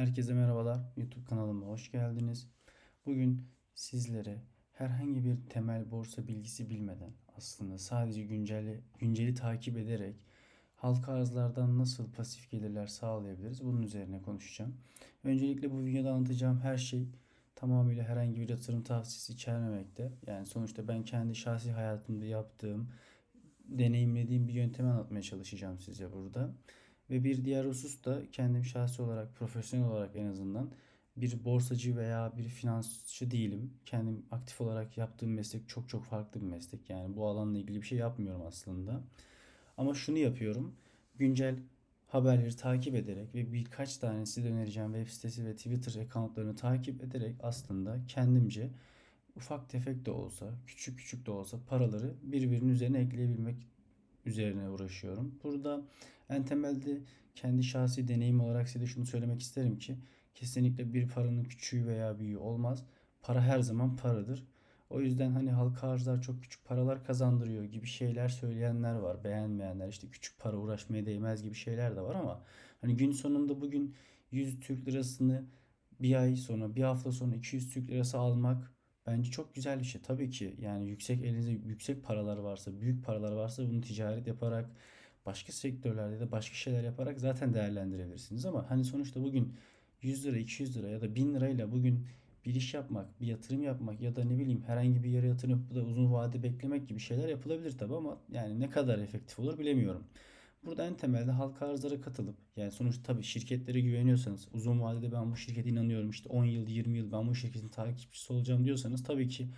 Herkese merhabalar. YouTube kanalıma hoş geldiniz. Bugün sizlere herhangi bir temel borsa bilgisi bilmeden aslında sadece günceli, günceli takip ederek halka arzlardan nasıl pasif gelirler sağlayabiliriz bunun üzerine konuşacağım. Öncelikle bu videoda anlatacağım her şey tamamıyla herhangi bir yatırım tavsiyesi içermemekte. Yani sonuçta ben kendi şahsi hayatımda yaptığım, deneyimlediğim bir yöntemi anlatmaya çalışacağım size burada. Ve bir diğer husus da kendim şahsi olarak, profesyonel olarak en azından bir borsacı veya bir finansçı değilim. Kendim aktif olarak yaptığım meslek çok çok farklı bir meslek. Yani bu alanla ilgili bir şey yapmıyorum aslında. Ama şunu yapıyorum. Güncel haberleri takip ederek ve birkaç tane size önereceğim web sitesi ve Twitter accountlarını takip ederek aslında kendimce ufak tefek de olsa, küçük küçük de olsa paraları birbirinin üzerine ekleyebilmek üzerine uğraşıyorum. Burada en temelde kendi şahsi deneyim olarak size şunu söylemek isterim ki kesinlikle bir paranın küçüğü veya büyüğü olmaz. Para her zaman paradır. O yüzden hani halka arzlar çok küçük paralar kazandırıyor gibi şeyler söyleyenler var. Beğenmeyenler işte küçük para uğraşmaya değmez gibi şeyler de var ama hani gün sonunda bugün 100 Türk lirasını bir ay sonra bir hafta sonra 200 Türk lirası almak bence çok güzel bir şey. Tabii ki yani yüksek elinizde yüksek paralar varsa, büyük paralar varsa bunu ticaret yaparak başka sektörlerde de başka şeyler yaparak zaten değerlendirebilirsiniz ama hani sonuçta bugün 100 lira, 200 lira ya da 1000 lirayla bugün bir iş yapmak, bir yatırım yapmak ya da ne bileyim herhangi bir yere yatırım yapıp da uzun vade beklemek gibi şeyler yapılabilir tabi ama yani ne kadar efektif olur bilemiyorum. Burada en temelde halka arzlara katılıp yani sonuçta tabii şirketlere güveniyorsanız uzun vadede ben bu şirkete inanıyorum işte 10 yıl 20 yıl ben bu şirketin takipçisi olacağım diyorsanız tabii ki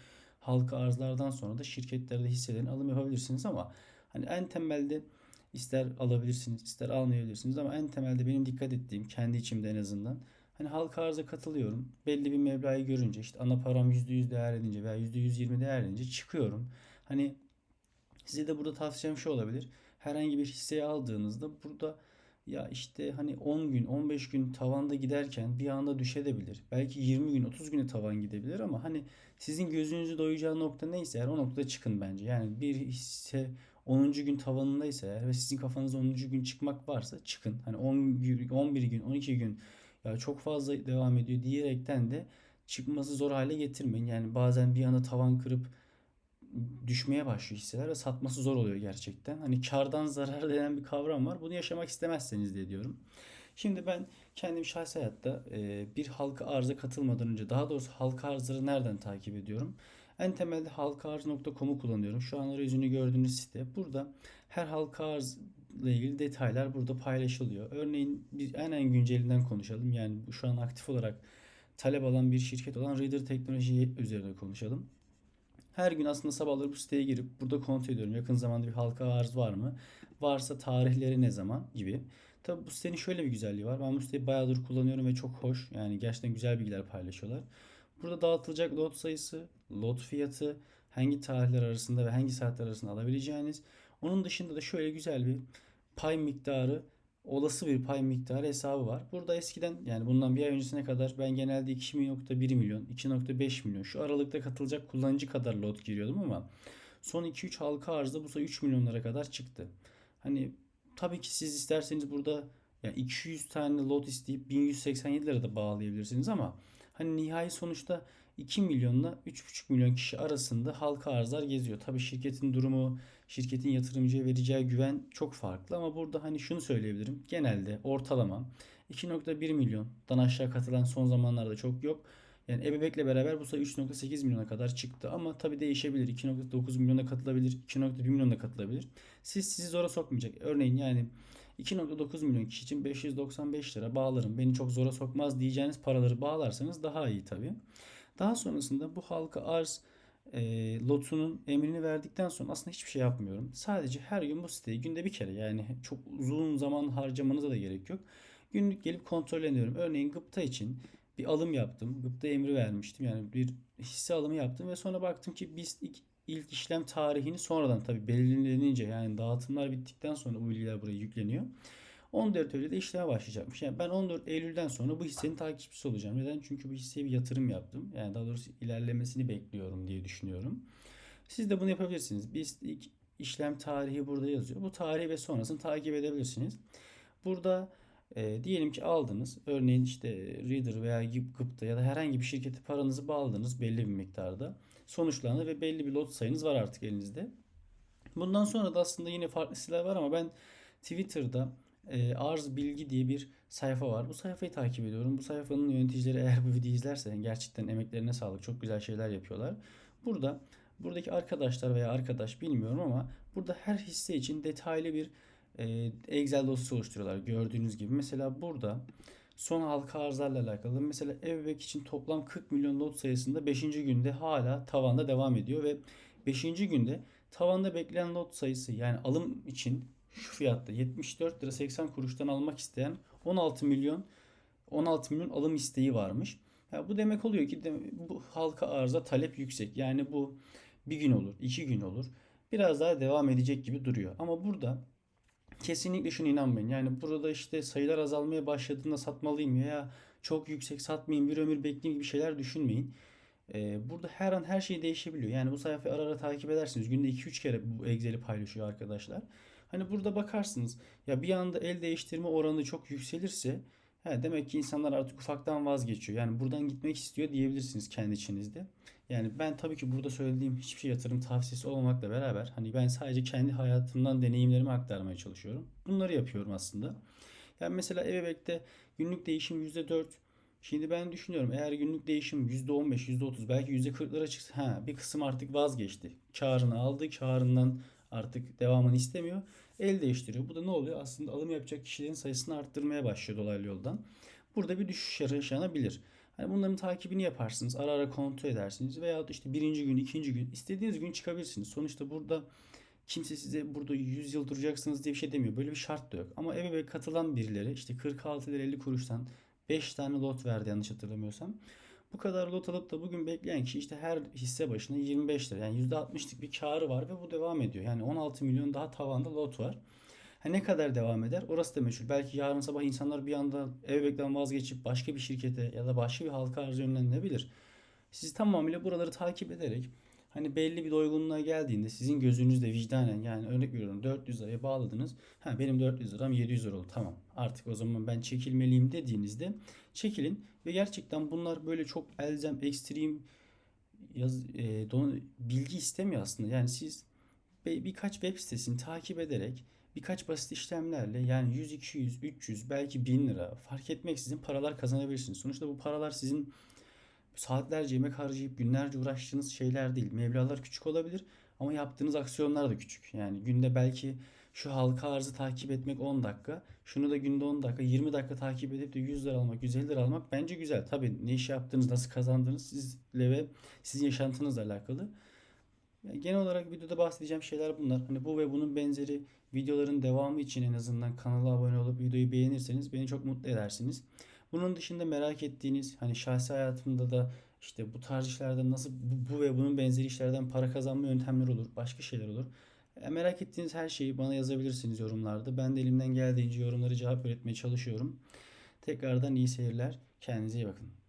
halka arzlardan sonra da şirketlerde hisselerin alım yapabilirsiniz ama hani en temelde ister alabilirsiniz ister almayabilirsiniz ama en temelde benim dikkat ettiğim kendi içimde en azından hani halka arza katılıyorum. Belli bir meblağı görünce işte ana param %100 değer edince veya %120 değer edince çıkıyorum. Hani size de burada tavsiyem şu olabilir herhangi bir hisseyi aldığınızda burada ya işte hani 10 gün 15 gün tavanda giderken bir anda düşebilir. Belki 20 gün 30 güne tavan gidebilir ama hani sizin gözünüzü doyacağı nokta neyse eğer o noktada çıkın bence. Yani bir hisse 10. gün tavanındaysa eğer ve sizin kafanızda 10. gün çıkmak varsa çıkın. Hani 10 11 gün 12 gün ya çok fazla devam ediyor diyerekten de çıkması zor hale getirmeyin. Yani bazen bir anda tavan kırıp düşmeye başlıyor hisseler ve satması zor oluyor gerçekten. Hani kardan zarar denen bir kavram var. Bunu yaşamak istemezseniz diye diyorum. Şimdi ben kendim şahsi hayatta bir halka arıza katılmadan önce daha doğrusu halka arzları nereden takip ediyorum? En temelde halkaarz.com'u kullanıyorum. Şu an arayüzünü gördüğünüz site. Burada her halka arz ile ilgili detaylar burada paylaşılıyor. Örneğin biz en en güncelinden konuşalım. Yani şu an aktif olarak talep alan bir şirket olan Reader Teknoloji üzerine konuşalım. Her gün aslında sabahları bu siteye girip burada kontrol ediyorum. Yakın zamanda bir halka arz var mı? Varsa tarihleri ne zaman gibi. Tabi bu sitenin şöyle bir güzelliği var. Ben bu siteyi bayağıdır kullanıyorum ve çok hoş. Yani gerçekten güzel bilgiler paylaşıyorlar. Burada dağıtılacak lot sayısı, lot fiyatı, hangi tarihler arasında ve hangi saatler arasında alabileceğiniz. Onun dışında da şöyle güzel bir pay miktarı olası bir pay miktarı hesabı var. Burada eskiden yani bundan bir ay öncesine kadar ben genelde 2.1 milyon, 2.5 milyon şu aralıkta katılacak kullanıcı kadar lot giriyordum ama son 2-3 halka arzda bu sayı 3 milyonlara kadar çıktı. Hani tabii ki siz isterseniz burada yani 200 tane lot isteyip 1187 lira da bağlayabilirsiniz ama hani nihai sonuçta 2 milyonla 3,5 milyon kişi arasında halka arzlar geziyor. Tabii şirketin durumu, şirketin yatırımcıya vereceği güven çok farklı ama burada hani şunu söyleyebilirim. Genelde ortalama 2.1 milyondan aşağı katılan son zamanlarda çok yok. Yani ebebekle beraber bu sayı 3.8 milyona kadar çıktı. Ama tabii değişebilir. 2.9 milyona katılabilir. 2.1 milyona katılabilir. Siz sizi zora sokmayacak. Örneğin yani 2.9 milyon kişi için 595 lira bağlarım. Beni çok zora sokmaz diyeceğiniz paraları bağlarsanız daha iyi tabii. Daha sonrasında bu halka arz e, lotunun emrini verdikten sonra aslında hiçbir şey yapmıyorum. Sadece her gün bu siteyi günde bir kere yani çok uzun zaman harcamanıza da gerek yok. Günlük gelip kontrol ediyorum. Örneğin gıpta için bir alım yaptım. Gıpta emri vermiştim. Yani bir hisse alımı yaptım ve sonra baktım ki biz ilk, işlem tarihini sonradan tabii belirlenince yani dağıtımlar bittikten sonra bu bilgiler buraya yükleniyor. 14 Eylül'de işleme başlayacakmış. Yani ben 14 Eylül'den sonra bu hissenin takipçisi olacağım. Neden? Çünkü bu hisseye bir yatırım yaptım. Yani daha doğrusu ilerlemesini bekliyorum diye düşünüyorum. Siz de bunu yapabilirsiniz. Biz ilk işlem tarihi burada yazıyor. Bu tarihi ve sonrasını takip edebilirsiniz. Burada E, diyelim ki aldınız. Örneğin işte Reader veya Gipgıp'ta ya da herhangi bir şirkete paranızı bağladınız belli bir miktarda. Sonuçlandı ve belli bir lot sayınız var artık elinizde. Bundan sonra da aslında yine farklı siteler var ama ben Twitter'da e, Arz Bilgi diye bir sayfa var. Bu sayfayı takip ediyorum. Bu sayfanın yöneticileri eğer bu videoyu izlerse gerçekten emeklerine sağlık. Çok güzel şeyler yapıyorlar. Burada buradaki arkadaşlar veya arkadaş bilmiyorum ama burada her hisse için detaylı bir e, Excel dosyası oluşturuyorlar. Gördüğünüz gibi. Mesela burada son halka arzlarla alakalı. Mesela Evbek için toplam 40 milyon lot sayısında 5. günde hala tavanda devam ediyor ve 5. günde tavanda beklenen lot sayısı yani alım için şu fiyatta 74 lira 80 kuruştan almak isteyen 16 milyon 16 milyon alım isteği varmış. Ya bu demek oluyor ki bu halka arıza talep yüksek. Yani bu bir gün olur, iki gün olur. Biraz daha devam edecek gibi duruyor. Ama burada kesinlikle şuna inanmayın. Yani burada işte sayılar azalmaya başladığında satmalıyım ya çok yüksek satmayayım bir ömür bekleyeyim gibi şeyler düşünmeyin. Ee, burada her an her şey değişebiliyor. Yani bu sayfayı ara ara takip edersiniz. Günde 2-3 kere bu Excel'i paylaşıyor arkadaşlar. Hani burada bakarsınız ya bir anda el değiştirme oranı çok yükselirse he, demek ki insanlar artık ufaktan vazgeçiyor. Yani buradan gitmek istiyor diyebilirsiniz kendi içinizde. Yani ben tabii ki burada söylediğim hiçbir şey yatırım tavsiyesi olmamakla beraber hani ben sadece kendi hayatımdan deneyimlerimi aktarmaya çalışıyorum. Bunları yapıyorum aslında. Yani mesela Ebebek'te günlük değişim %4. Şimdi ben düşünüyorum eğer günlük değişim %15, %30 belki %40'lara çıksa ha bir kısım artık vazgeçti. Karını aldı, karından artık devamını istemiyor. El değiştiriyor. Bu da ne oluyor? Aslında alım yapacak kişilerin sayısını arttırmaya başlıyor dolaylı yoldan. Burada bir düşüş yaşanabilir. Hani bunların takibini yaparsınız. Ara ara kontrol edersiniz. Veya işte birinci gün, ikinci gün istediğiniz gün çıkabilirsiniz. Sonuçta burada kimse size burada 100 yıl duracaksınız diye bir şey demiyor. Böyle bir şart da yok. Ama eve katılan birileri işte 46 lira 50 kuruştan 5 tane lot verdi yanlış hatırlamıyorsam. Bu kadar lot alıp da bugün bekleyen kişi işte her hisse başına 25 lira yani %60'lık bir karı var ve bu devam ediyor. Yani 16 milyon daha tavanda lot var. Ha ne kadar devam eder? Orası da meşhur. Belki yarın sabah insanlar bir anda Evbek'ten vazgeçip başka bir şirkete ya da başka bir halka arzı yönlenebilir. Siz tamamıyla buraları takip ederek hani belli bir doygunluğa geldiğinde sizin gözünüzde vicdanen yani örnek veriyorum 400 liraya bağladınız. Ha benim 400 liram 700 lira oldu. Tamam. Artık o zaman ben çekilmeliyim dediğinizde çekilin ve gerçekten bunlar böyle çok elzem, ekstrem yaz, e, don, bilgi istemiyor aslında. Yani siz birkaç web sitesini takip ederek birkaç basit işlemlerle yani 100, 200, 300 belki 1000 lira fark etmeksizin paralar kazanabilirsiniz. Sonuçta bu paralar sizin saatlerce yemek harcayıp günlerce uğraştığınız şeyler değil. Mevlalar küçük olabilir ama yaptığınız aksiyonlar da küçük. Yani günde belki şu halka arzı takip etmek 10 dakika. Şunu da günde 10 dakika, 20 dakika takip edip de 100 lira almak, 150 lira almak bence güzel. Tabii ne iş yaptığınız, nasıl kazandığınız sizle ve sizin yaşantınızla alakalı. Yani genel olarak videoda bahsedeceğim şeyler bunlar. Hani bu ve bunun benzeri videoların devamı için en azından kanala abone olup videoyu beğenirseniz beni çok mutlu edersiniz. Bunun dışında merak ettiğiniz hani şahsi hayatımda da işte bu tarz işlerden nasıl bu, bu ve bunun benzeri işlerden para kazanma yöntemleri olur, başka şeyler olur. E, merak ettiğiniz her şeyi bana yazabilirsiniz yorumlarda. Ben de elimden geldiğince yorumları cevap üretmeye çalışıyorum. Tekrardan iyi seyirler. Kendinize iyi bakın.